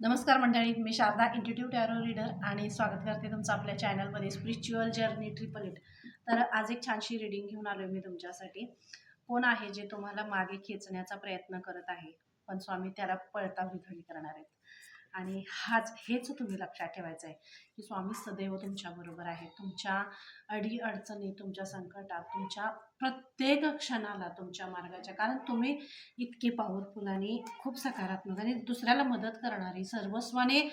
नमस्कार मंडळी मी शारदा इंटिट्यूट टॅरो रीडर आणि स्वागत करते तुमचं आपल्या चॅनलमध्ये स्पिरिच्युअल जर्नी ट्रिपल इट तर आज एक छानशी रीडिंग घेऊन आलो मी तुमच्यासाठी. कोण आहे जे तुम्हाला मागे खेचण्याचा प्रयत्न करत आहे? पण स्वामी त्याला पळता विधळी करणार आहेत. आणि हाच हेच तुम्ही लक्षात ठेवायचं आहे की स्वामी सदैव तुमच्याबरोबर आहे. तुमच्या अडी अडचणी तुमच्या संकटात तुमच्या प्रत्येक क्षणाला तुमच्या मार्गाच्या. कारण तुम्ही इतके पॉवरफुल आणि खूप सकारात्मक आणि दुसऱ्याला मदत करणारी सर्वस्वाने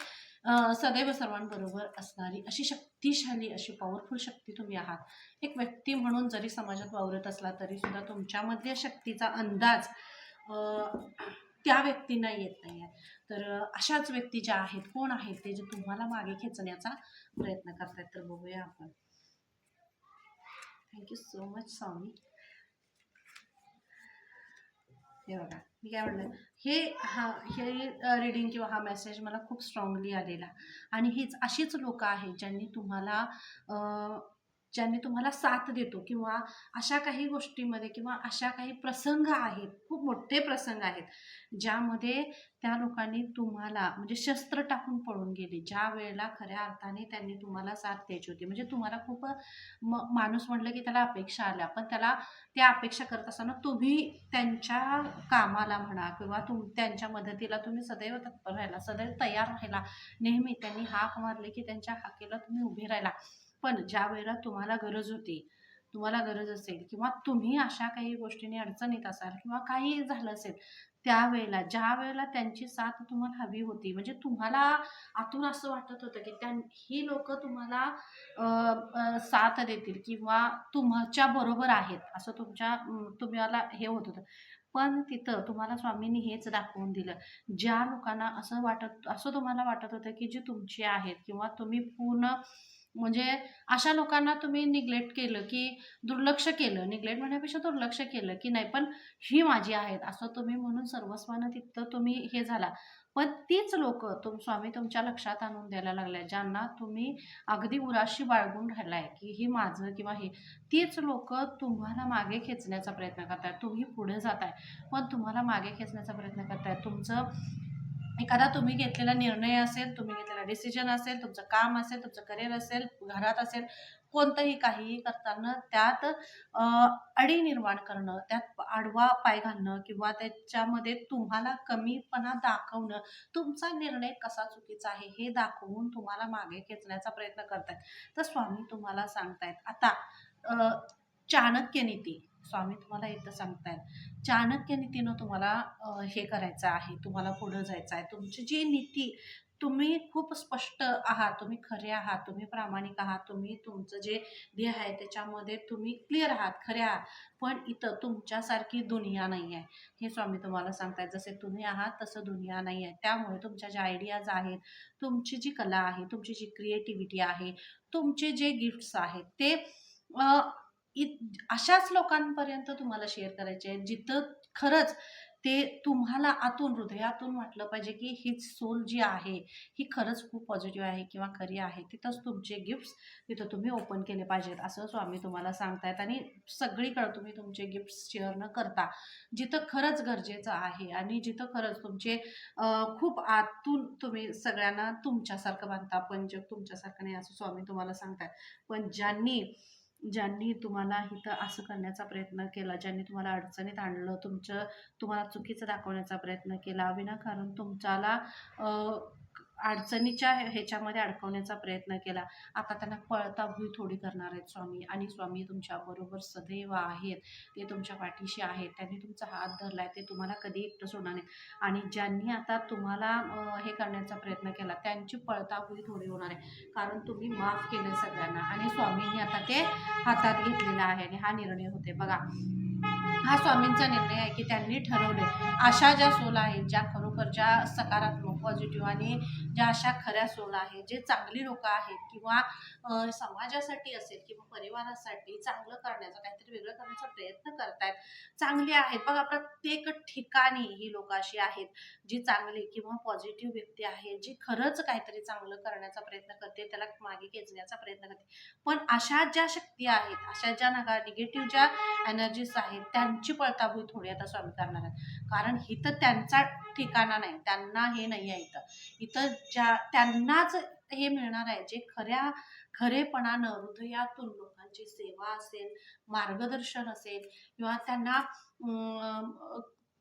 सदैव सर्वांबरोबर असणारी अशी शक्तिशाली अशी पॉवरफुल शक्ती तुम्ही आहात. एक व्यक्ती म्हणून जरी समाजात वावरत असला तरी सुद्धा तुमच्यामधल्या शक्तीचा अंदाज त्या व्यक्तींना येत नाही आहे तर अशाच व्यक्ती ज्या आहेत कोण आहेत ते जे तुम्हाला मागे खेचण्याचा प्रयत्न करतायत तर बघूया आपण. थँक्यू सो मच स्वामी हे बघा मी काय म्हणलं हे हा हे रीडिंग किंवा हा मेसेज मला खूप स्ट्रॉंगली आलेला. आणि हीच अशीच लोक आहेत ज्यांनी तुम्हाला ज्यांनी तुम्हाला साथ देतो किंवा अशा काही गोष्टीमध्ये किंवा अशा काही प्रसंग आहेत खूप मोठे प्रसंग आहेत ज्यामध्ये त्या लोकांनी तुम्हाला म्हणजे शस्त्र टाकून पळून गेले ज्या वेळेला खऱ्या अर्थाने त्यांनी तुम्हाला साथ द्यायची होती. म्हणजे तुम्हाला खूप म माणूस म्हटलं की त्याला अपेक्षा आल्या पण त्याला त्या अपेक्षा करत असताना तुम्ही त्यांच्या कामाला म्हणा किंवा तुम त्यांच्या मदतीला तुम्ही सदैव तत्पर राहिला सदैव तयार राहिला. नेहमी त्यांनी हाक मारली की त्यांच्या हाकेला तुम्ही उभे राहिला. पण ज्या वेळेला तुम्हाला गरज होती तुम्हाला गरज असेल किंवा तुम्ही अशा काही गोष्टीने अडचणीत असाल किंवा काही झालं असेल त्यावेळेला ज्या वेळेला त्यांची साथ तुम्हाला हवी होती म्हणजे तुम्हाला आतून असं वाटत होतं की त्या ही लोक तुम्हाला साथ देतील किंवा तुमच्या बरोबर आहेत असं तुमच्या तुम्हाला हे होत होतं. पण तिथं तुम्हाला स्वामींनी हेच दाखवून दिलं. ज्या लोकांना असं वाटत असं तुम्हाला वाटत होतं की जी तुमची आहेत किंवा तुम्ही पूर्ण म्हणजे अशा लोकांना तुम्ही निग्लेक्ट केलं की दुर्लक्ष केलं निग्लेक्ट म्हणण्यापेक्षा दुर्लक्ष केलं की नाही पण ही माझी आहेत असं तुम्ही म्हणून सर्वस्वानं तिथं तुम्ही हे झाला. पण तीच लोक तुम स्वामी तुमच्या लक्षात आणून द्यायला लागल्या ज्यांना तुम्ही अगदी उराशी बाळगून राहिलाय की हे माझं किंवा हे तीच लोक तुम्हाला मागे खेचण्याचा प्रयत्न करतायत. तुम्ही पुढे जाताय पण तुम्हाला मागे खेचण्याचा प्रयत्न करतायत. तुमचं एखादा तुम्ही घेतलेला निर्णय असेल तुम्ही घेतलेला डिसिजन असेल तुमचं काम असेल तुमचं करिअर असेल घरात असेल कोणतंही काहीही करताना त्यात अडी निर्माण करणं त्यात आडवा पाय घालणं किंवा त्याच्यामध्ये तुम्हाला कमीपणा दाखवणं तुमचा निर्णय कसा चुकीचा आहे हे दाखवून तुम्हाला मागे खेचण्याचा प्रयत्न करतायत. तर स्वामी तुम्हाला सांगतायत. आता चाणक्य नीती. स्वामी तुम्हाला इथं सांगतायत. चाणक्य नीतीनं तुम्हाला हे करायचं आहे तुम्हाला पुढं जायचं आहे. तुमची जी नीती तुम्ही खूप स्पष्ट आहात तुम्ही खरे आहात तुम्ही प्रामाणिक आहात तुम्ही तुमचं जे ध्येय आहे त्याच्यामध्ये तुम्ही क्लिअर आहात खरे आहात. पण इथं तुमच्यासारखी दुनिया नाही आहे. हे स्वामी तुम्हाला सांगतायत. जसे तुम्ही आहात तसं दुनिया नाही आहे. त्यामुळे तुमच्या ज्या आयडियाज आहेत तुमची जी कला आहे तुमची जी क्रिएटिव्हिटी आहे तुमचे जे गिफ्ट्स आहेत ते इत- अशाच लोकांपर्यंत तुम्हाला शेअर करायचे आहेत जिथं खरंच ते तुम्हाला आतून हृदयातून वाटलं पाहिजे की ही सोल जी आहे ही खरंच खूप पॉझिटिव्ह आहे किंवा खरी आहे तिथंच तुमचे गिफ्ट्स तिथं तुम्ही ओपन केले पाहिजेत असं स्वामी तुम्हाला सांगतायत. आणि सगळीकडं तुम्ही तुमचे गिफ्ट्स शेअर न करता जिथं खरंच गरजेचं आहे आणि जिथं खरंच तुमचे खूप आतून तुम्ही सगळ्यांना तुमच्यासारखं बांधता पण जग तुमच्यासारखं नाही असं स्वामी तुम्हाला सांगतायत. पण ज्यांनी ज्यांनी तुम्हाला इथं असं करण्याचा प्रयत्न केला ज्यांनी तुम्हाला अडचणीत आणलं तुमचं तुम्हाला चुकीचं दाखवण्याचा प्रयत्न केला विनाकारण तुमच्याला अडचणीच्या ह्याच्यामध्ये अडकवण्याचा प्रयत्न केला. आता त्यांना पळताभुई थोडी करणार आहेत स्वामी. आणि स्वामी तुमच्या बरोबर सदैव आहेत. ते तुमच्या पाठीशी आहेत. त्यांनी तुमचा हात धरलाय. ते तुम्हाला कधी एकटं सोडणार नाही आणि ज्यांनी आता तुम्हाला हे करण्याचा प्रयत्न केला त्यांची पळताभुई थोडी होणार आहे. कारण तुम्ही माफ केले सगळ्यांना. आणि स्वामींनी आता ते हातात घेतलेला आहे. आणि हा निर्णय होते बघा हा स्वामींचा निर्णय आहे की त्यांनी ठरवले अशा ज्या सोल आहेत ज्या खरोखर ज्या सकारात्मक पॉझिटिव्ह आणि ज्या अशा खऱ्या सोल आहेत जे चांगली लोक आहेत किंवा समाजासाठी असेल किंवा परिवारासाठी चांगलं करण्याचा काहीतरी वेगळं करण्याचा प्रयत्न करतायत चांगली आहेत. बघा प्रत्येक ठिकाणी ही लोक अशी आहेत जी चांगली किंवा पॉझिटिव्ह व्यक्ती आहे जी खरंच काहीतरी चांगलं करण्याचा प्रयत्न करते त्याला मागे खेचण्याचा प्रयत्न करते. पण अशा ज्या शक्ती आहेत अशा ज्या नका निगेटिव्ह ज्या एनर्जीज आहेत त्यांची पळताभूई थोडी आता स्वामी करणार आहेत. कारण इथं त्यांचा ठिकाणा नाही त्यांना हे नाही आहे इथं. इथं ज्या त्यांनाच हे मिळणार आहे जे खऱ्या खरेपणानं हृदयातून लोकांची सेवा असेल मार्गदर्शन असेल किंवा त्यांना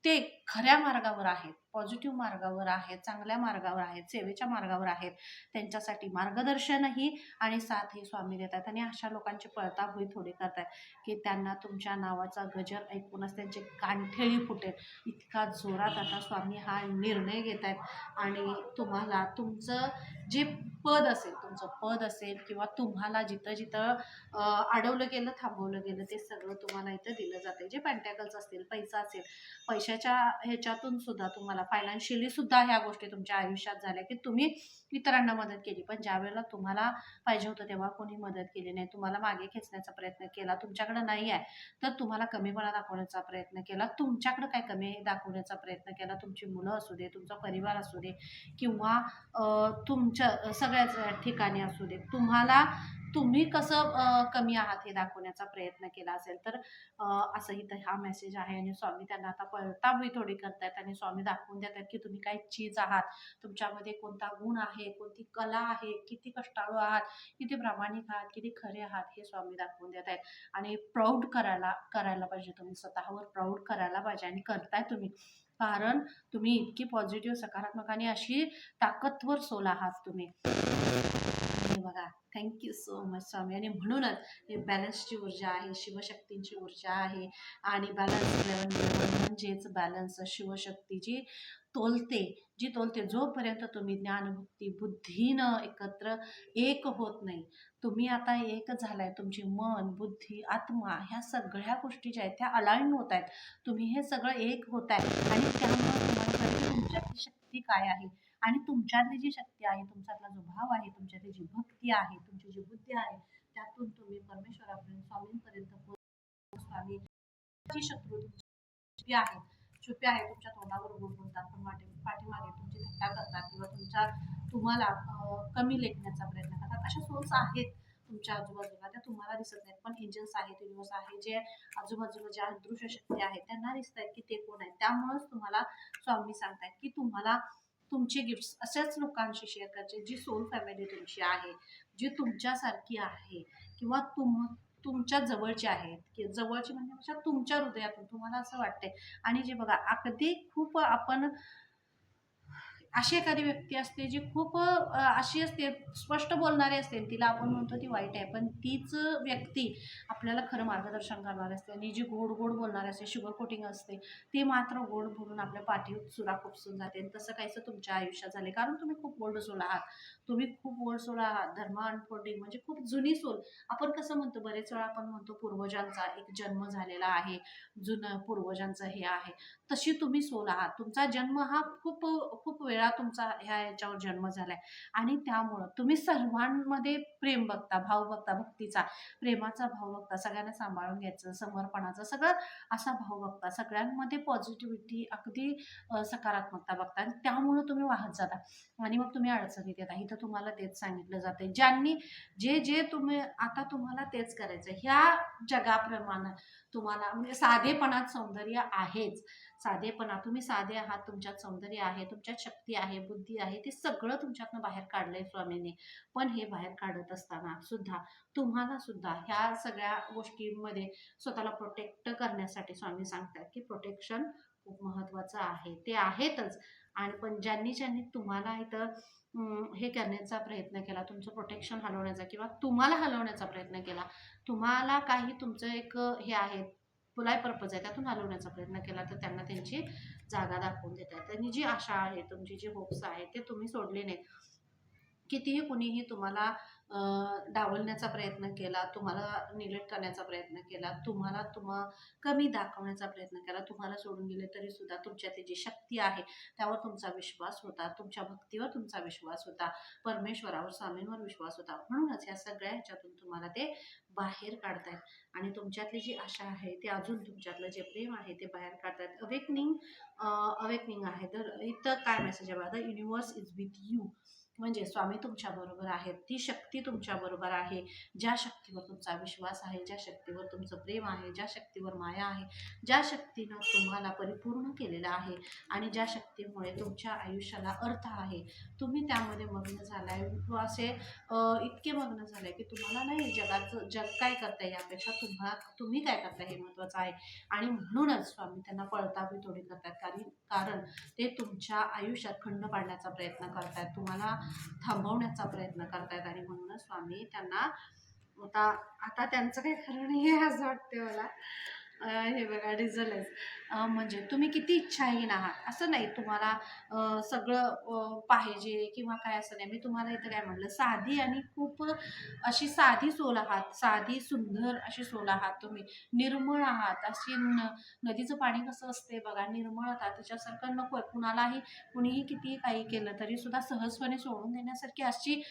ते खऱ्या मार्गावर आहेत पॉझिटिव्ह मार्गावर आहेत चांगल्या मार्गावर आहेत सेवेच्या मार्गावर आहेत त्यांच्यासाठी मार्गदर्शनही आणि साथ हे स्वामी देतात आणि अशा लोकांची पळताभुई थोडी करतात की त्यांना तुमच्या नावाचा गजर ऐकूनच त्यांची कानठेळी फुटेल. इतका जोरात आता स्वामी हा निर्णय घेत आहेत आणि तुम्हाला तुमचं जे पद असेल तुमचं पद असेल किंवा तुम्हाला जिथं जिथं अडवलं गेलं थांबवलं गेलं ते सगळं तुम्हाला इथं दिलं जाते जे पॅन्टॅकल्स असतील पैसा असेल पैशाच्या ह्याच्यातून सुद्धा तुम्हाला फायनान्शियली सुद्धा ह्या गोष्टी तुमच्या आयुष्यात झाल्या की तुम्ही इतरांना मदत केली. पण ज्या वेळेला तुम्हाला पाहिजे होतं तेव्हा कोणी मदत केली नाही तुम्हाला मागे खेचण्याचा प्रयत्न केला तुमच्याकडे नाही आहे तर तुम्हाला कमीपणा दाखवण्याचा प्रयत्न केला तुमच्याकडे काय कमी दाखवण्याचा प्रयत्न केला तुमची मुलं असू दे तुमचा परिवार असू दे किंवा तुमच्या सगळ्याच ठिकाणी असू दे तुम्हाला तुम्ही कसं कमी आहात हे दाखवण्याचा प्रयत्न केला असेल तर असं इथं हा मेसेज आहे आणि स्वामी त्यांना आता पळताबी थोडी करतायत आणि स्वामी दाखवून देतात की तुम्ही काय चीज आहात. तुमच्यामध्ये कोणता गुण आहे कोणती कला आहे किती कष्टाळू आहात किती प्रामाणिक आहात किती खरे आहात हे स्वामी दाखवून देत आहेत आणि प्राऊड करायला करायला पाहिजे तुम्ही स्वतःवर प्राऊड करायला पाहिजे आणि करताय तुम्ही. कारण तुम्ही इतकी पॉझिटिव्ह सकारात्मक आणि अशी ताकदवर सोल आहात तुम्ही. आहे बघा. Thank you so much Swami. आणि म्हणूनच हे बॅलन्सची ऊर्जा आहे शिवशक्तींची ऊर्जा आहे आणि बॅलन्स लेवल म्हणजेच बॅलन्स शिवशक्ती जी तोलते जी तोलते. जोपर्यंत तुम्ही ज्ञानभक्ती बुद्धीनं एकत्र एक होत नाही तुम्ही आता एक झालाय. तुमची मन बुद्धी आत्मा ह्या सगळ्या गोष्टी ज्या आहेत त्या अलाईन होत आहेत. तुम्ही हे सगळं एक होत आहे. आणि त्यामुळे तुम्हाला तुमच्यातली शक्ती काय आहे? आणि तुमच्यातली जी शक्ती आहे तुमच्यातला जो भाव आहे तुमच्यातली जी भक्ती आहे तुमची जी बुद्धी आहे त्यातून तुम्ही परमेश्वरापर्यंत स्वामींपर्यंत स्वामी जी शत्रू तुमची आहे छुपे आहे तुमच्या तोंडावर गुणगुणतात बोलतात पण वाटे पाठीमागे तुमची थट्टा करतात किंवा तुमच्या तुम्हाला कमी लेखण्याचा प्रयत्न करतात. अशा सोर्स आहेत तुमच्या आजूबाजूला. त्या तुम्हाला दिसत नाहीत. पण एंजल्स आहेत युनिवर्स आहे जे आजूबाजूला ज्या दृश्य शक्ती आहेत त्यांना दिसत आहेत की ते कोण आहेत. त्यामुळेच तुम्हाला स्वामी सांगतायत की तुम्हाला तुमचे गिफ्ट्स अशाच लोकांशी शेअर करायचे जी सोल फॅमिली तुमची आहे जी तुमच्यासारखी आहे किंवा तुम तुमच्या जवळची आहेत की जवळची म्हणजे तुमच्या हृदयातून. तुम्हाला असं वाटतंय. आणि जे बघा अगदी खूप आपण अशी एखादी व्यक्ती असते जी खूप अशी असते स्पष्ट बोलणारी असते. तिला आपण म्हणतो ती वाईट आहे. पण तीच व्यक्ती आपल्याला खरं मार्गदर्शन करणार असते आणि जी गोड गोड बोलणारी असते शुगर कोटिंग असते ती मात्र गोड बोलून आपल्या पाठी चुरा खुपसून जाते. आणि तसं काहीसं तुमच्या आयुष्यात झाले कारण तुम्ही खूप गोड सोल आहात. तुम्ही खूप गोड सोल आहात. धर्म अनफोल्डिंग म्हणजे खूप जुनी सोल. आपण कसं म्हणतो बरेच वेळा आपण म्हणतो पूर्वजांचा एक जन्म झालेला आहे. जुनं पूर्वजांचं हे आहे. तशी तुम्ही सोल आहात. तुमचा जन्म हा खूप खूप वेळा तुमचा ह्या याच्यावर जन्म झालाय. आणि त्यामुळं तुम्ही सर्वांमध्ये प्रेम बघता भाव बघता भक्तीचा प्रेमाचा भाव बघता सगळ्यांना सांभाळून घ्यायचं समर्पणाचं सगळं असा भाव बघता. सगळ्यांमध्ये पॉझिटिव्हिटी अगदी सकारात्मकता बघता आणि त्यामुळं तुम्ही वाहत जाता. आणि मग तुम्ही अडचणीत येता. इथं तुम्हाला तेच सांगितलं जाते ज्यांनी जे जे तुम्ही आता तुम्हाला तेच करायचं ह्या जगाप्रमाणे तुम्हाला म्हणजे साधेपणात सौंदर्य आहेच. साधेपणा तुम्ही साधे आहात तुमच्यात सौंदर्य आहे तुमच्यात शक्ती आहे बुद्धी आहे ते सगळं तुमच्यातनं बाहेर काढलंय स्वामीने. पण हे बाहेर काढत असताना सुद्धा तुम्हाला सुद्धा ह्या सगळ्या गोष्टींमध्ये स्वतःला प्रोटेक्ट करण्यासाठी स्वामी सांगतात की प्रोटेक्शन खूप महत्त्वाचं आहे. ते आहेतच. आणि पण ज्यांनी ज्यांनी तुम्हाला इथं हे करण्याचा प्रयत्न केला तुमचं प्रोटेक्शन हलवण्याचा किंवा तुम्हाला हलवण्याचा प्रयत्न केला तुम्हाला काही तुमचं एक हे आहे पुलाय पर्पज आहे त्यातून हलवण्याचा प्रयत्न केला तर त्यांना त्यांची जागा दाखवून देतात. त्यांनी जी आशा आहे तुमची जी होप्स आहे ते तुम्ही सोडले नाहीत. कितीही कुणीही तुम्हाला डावलण्याचा प्रयत्न केला तुम्हाला निगलेक्ट करण्याचा प्रयत्न केला तुम्हाला तुम्हा कमी दाखवण्याचा प्रयत्न केला तुम्हाला सोडून गेले तरी सुद्धा जी शक्ती आहे त्यावर तुमचा विश्वास होता तुमच्या भक्तीवर तुमचा विश्वास होता परमेश्वरावर स्वामींवर विश्वास होता. म्हणूनच या सगळ्या ह्याच्यातून तुम्हाला ते बाहेर काढतायत. आणि तुमच्यातली जी आशा आहे ते अजून तुमच्यातलं जे प्रेम आहे ते बाहेर काढतायत. अवेकनिंग अवेकनिंग आहे. तर इथं काय मेसेज आहे the universe is with you म्हणजे स्वामी तुमच्याबरोबर आहेत ती शक्ती तुमच्याबरोबर आहे. ज्या शक्तीवर तुमचा विश्वास आहे ज्या शक्तीवर तुमचं प्रेम आहे ज्या शक्तीवर माया आहे ज्या शक्तीनं तुम्हाला परिपूर्ण केलेलं आहे आणि ज्या शक्तीमुळे तुमच्या आयुष्याला अर्थ आहे तुम्ही त्यामध्ये मग्न झालाय. असे इतके मग्न झाले की तुम्हाला नाही जगाचं जग काय करताय यापेक्षा तुम्हाला तुम्ही काय करताय हे महत्त्वाचं आहे. आणि म्हणूनच स्वामी त्यांना पळतावी थोडी करतात. कारण कारण ते तुमच्या आयुष्यात खंड पाडण्याचा प्रयत्न करतात तुम्हाला थांबवण्याचा प्रयत्न करतायत आणि म्हणूनच स्वामी त्यांना आता आता त्यांचं काही खरं नाही आहे असं वाटते मला. हे बघा डिझेलच म्हणजे तुम्ही किती इच्छाहीन आहात? असं नाही तुम्हाला सगळं पाहिजे किंवा काय असं नाही. मी तुम्हाला इथं काय म्हटलं साधी आणि खूप अशी साधी सोल आहात. साधी सुंदर अशी सोल आहात तुम्ही. निर्मळ आहात. अशी न नदीचं पाणी कसं असते बघा निर्मळता त्याच्यासारखं नको आहे. कुणालाही कुणीही कितीही काही केलं तरी सुद्धा सहजपणे सोडून देण्यासारखी अशी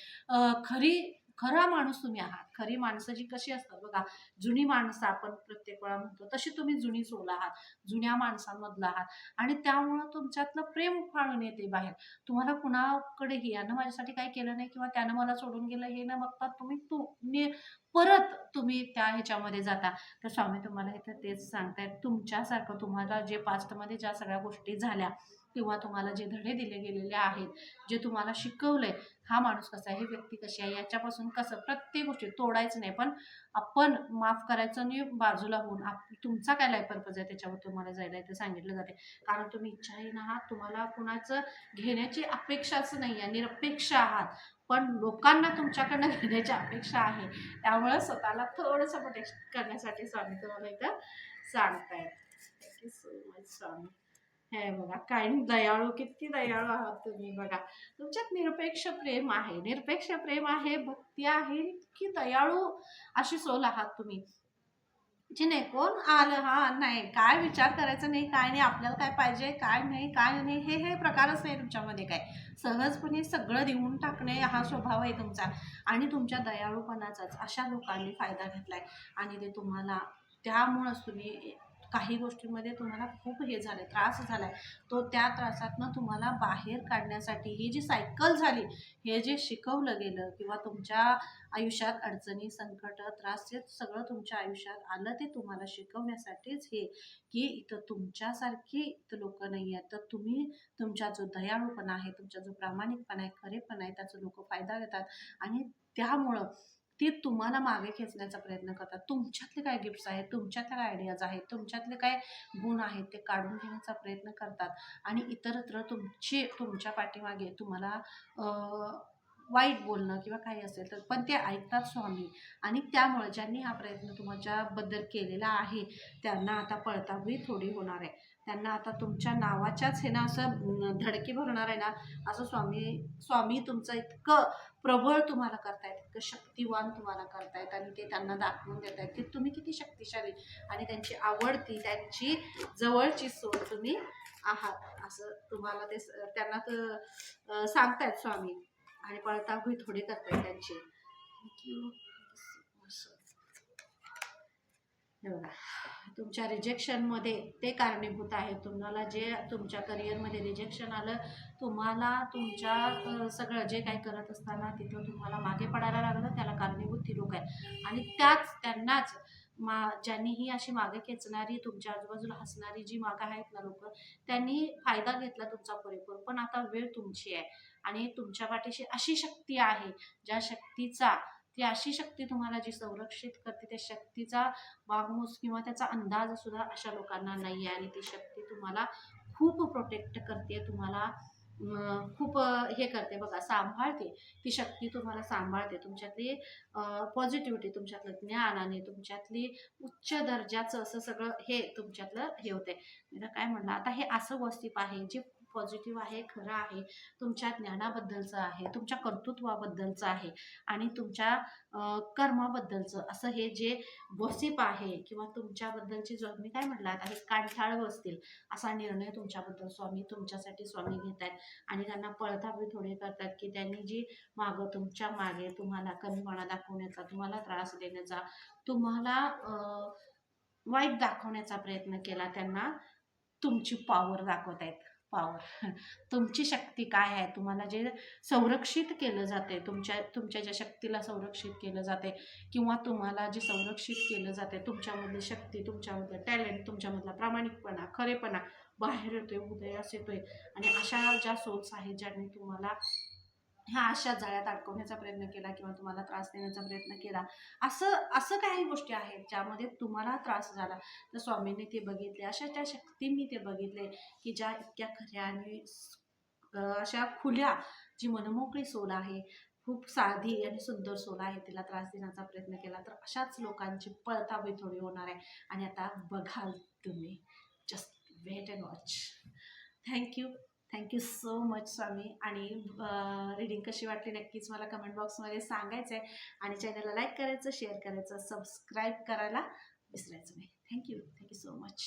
खरी खरा माणूस तुम्ही आहात. खरी माणसं जी कशी असतात बघा जुनी माणसं आपण प्रत्येक वेळा म्हणतो तशी तुम्ही जुनी सोल आहात जुन्या माणसांमधला आहात. आणि त्यामुळं तुमच्यातलं प्रेम उफाळून येते बाहेर. तुम्हाला कुणाकडेही यानं माझ्यासाठी काही केलं नाही किंवा त्यानं मला सोडून गेलं हे न बघता तुम्ही तू परत तुम्ही त्या ह्याच्यामध्ये जाता. तर स्वामी तुम्हाला इथं तेच सांगतायत तुमच्यासारखं तुम्हाला जे पास्टमध्ये ज्या सगळ्या गोष्टी झाल्या किंवा तुम्हाला जे धडे दिले गेलेले आहेत जे तुम्हाला शिकवलंय हा माणूस कसा आहे ही व्यक्ती कशी आहे याच्यापासून कसं प्रत्येक गोष्टी तोडायचं नाही पण आपण माफ करायचं आणि बाजूला होऊन आप तुमचा काय लाईफ पर्पज आहे त्याच्यावर तुम्हाला जायला ते सांगितलं जाते कारण तुम्ही इच्छाहीन आहात तुम्हाला कुणाचं घेण्याची अपेक्षाच नाही आहे निरपेक्ष आहात. पण लोकांना तुमच्याकडनं घेण्याची अपेक्षा आहे. त्यामुळं स्वतःला थोडंसं प्रोटेक्ट करण्यासाठी स्वामी तुम्हाला इथं सांगतायत. Thank you so much Swami. हे बघा. काय दयाळू किती दयाळू आहात तुम्ही बघा. तुमच्यात निरपेक्ष प्रेम आहे. निरपेक्ष प्रेम आहे भक्ती आहे की दयाळू अशी सोल आहात तुम्ही. जी नाही कोण आलं हा नाही. काय विचार करायचा नाही काय नाही आपल्याला काय पाहिजे काय नाही काय नाही हे हे प्रकारच नाही तुमच्यामध्ये काय. सहजपणे सगळं देऊन टाकणे हा स्वभाव आहे तुमचा. आणि तुमच्या दयाळूपणाचाच अशा लोकांनी फायदा घेतला आहे आणि ते तुम्हाला त्यामुळंच तुम्ही काही गोष्टींमध्ये तुम्हाला खूप हे झालं त्रास झालाय. तो त्या त्रासातनं तुम्हाला बाहेर काढण्यासाठी ही जी सायकल झाली हे जे शिकवलं गेलं किंवा तुमच्या आयुष्यात अडचणी संकट त्रास हे सगळं तुमच्या आयुष्यात आलं ते तुम्हाला शिकवण्यासाठीच हे की इथं तुमच्यासारखी इथं लोक नाही आहेत. तर तुम्ही तुमचा जो दयाळूपणा आहे तुमचा जो प्रामाणिकपणा आहे खरेपणा आहे त्याचा लोक फायदा घेतात. आणि त्यामुळं ते तुम्हाला मागे खेचण्याचा प्रयत्न करतात. तुमच्यातले काय गिफ्ट्स आहेत? तुमच्यातल्या काय आयडियाज आहेत? तुमच्यातले काय गुण आहेत? ते काढून घेण्याचा प्रयत्न करतात. आणि इतरत्र तुमचे तुमच्या पाठीमागे तुम्हाला वाईट बोलणं किंवा काही असेल तर पण ते ऐकतात स्वामी. आणि त्यामुळे ज्यांनी हा प्रयत्न तुमच्याबद्दल केलेला आहे त्यांना आता पळताबळी थोडी होणार आहे. त्यांना आता तुमच्या नावाच्याच हे ना असं धडकी भरणार आहे ना असं स्वामी स्वामी तुमचं इतकं प्रबळ तुम्हाला करतायत. इतकं शक्तिवान तुम्हाला करतायत आणि ते त्यांना दाखवून देत आहेत की तुम्ही किती शक्तिशाली आणि त्यांची आवडती त्यांची जवळची सोड तुम्ही आहात असं तुम्हाला ते स- त्यांना तर सांगतायत स्वामी. आणि पळताभुई थोडी करतायत त्यांची. थँक्यू हे बघा. तुमच्या रिजेक्शनमध्ये ते कारणीभूत आहे. तुम्हाला जे तुमच्या करिअरमध्ये रिजेक्शन आलं तुम्हाला तुमच्या सगळं जे काही करत असताना तिथं तुम्हाला मागे पडायला लागलं त्याला कारणीभूत ती लोक आहे आणि त्याच त्यांनाच मा ज्यांनी ही अशी मागे खेचणारी तुमच्या आजूबाजूला हसणारी जी मागं आहेत ना लोक त्यांनी फायदा घेतला तुमचा पुरेपूर. पण आता वेळ तुमची आहे. आणि तुमच्या पाठीशी अशी शक्ती आहे ज्या शक्तीचा ती अशी शक्ती तुम्हाला जी संरक्षित करते त्या शक्तीचा वागमूस किंवा त्याचा अंदाज सुद्धा अशा लोकांना नाही आहे. आणि ती शक्ती तुम्हाला खूप प्रोटेक्ट करते तुम्हाला खूप हे करते बघा सांभाळते. ती शक्ती तुम्हाला सांभाळते. तुमच्यातली पॉझिटिव्हिटी तुमच्यातलं ज्ञान आणि तुमच्यातली उच्च दर्जाचं असं सगळं हे तुमच्यातलं हे होते. काय म्हणलं आता हे असं वस्तीप आहे जे पॉझिटिव्ह आहे खरं आहे तुमच्या ज्ञानाबद्दलचं आहे तुमच्या कर्तृत्वाबद्दलचं आहे आणि तुमच्या कर्माबद्दलचं. असं हे जे गॉसिप आहे किंवा तुमच्याबद्दलची जो मी काय म्हटलं आता हे कांठाळ बसतील असा निर्णय तुमच्याबद्दल स्वामी तुमच्यासाठी स्वामी घेत आहेत आणि त्यांना पळथापी थोडे करतात की त्यांनी जी मागं तुमच्या मागे तुम्हाला कमीपणा दाखवण्याचा तुम्हाला त्रास देण्याचा तुम्हाला वाईट दाखवण्याचा प्रयत्न केला त्यांना तुमची पॉवर दाखवत आहेत पॉवर तुमची शक्ती काय आहे? तुम्हाला जे संरक्षित केलं जाते तुमच्या तुमच्या ज्या शक्तीला संरक्षित केलं जाते किंवा तुम्हाला जे संरक्षित केलं जाते तुमच्यामधली शक्ती तुमच्यामधलं टॅलेंट तुमच्यामधला प्रामाणिकपणा खरेपणा बाहेर येतोय उदयास येतोय आणि अशा ज्या सोर्स आहेत ज्यांनी तुम्हाला ह्या अशा जाळ्यात अडकवण्याचा प्रयत्न केला किंवा तुम्हाला त्रास देण्याचा प्रयत्न केला. असं असं काही गोष्टी आहेत ज्यामध्ये तुम्हाला त्रास झाला. तर स्वामींनी ते बघितले अशा त्या शक्तींनी ते बघितले की ज्या इतक्या खऱ्या आणि अशा खुल्या जी मनमोकळी सोल आहे खूप साधी आणि सुंदर सोल आहे तिला त्रास देण्याचा प्रयत्न केला तर अशाच लोकांची पळताबी थोडी होणार आहे. आणि आता बघाल तुम्ही. Just wait and watch thank you thank you so much Swami आणि रीडिंग कशी वाटली नक्कीच मला कमेंट बॉक्समध्ये सांगायचं आहे आणि चॅनलला लाईक करायचं शेअर करायचं सबस्क्राईब करायला विसरायचं नाही. Thank you thank you so much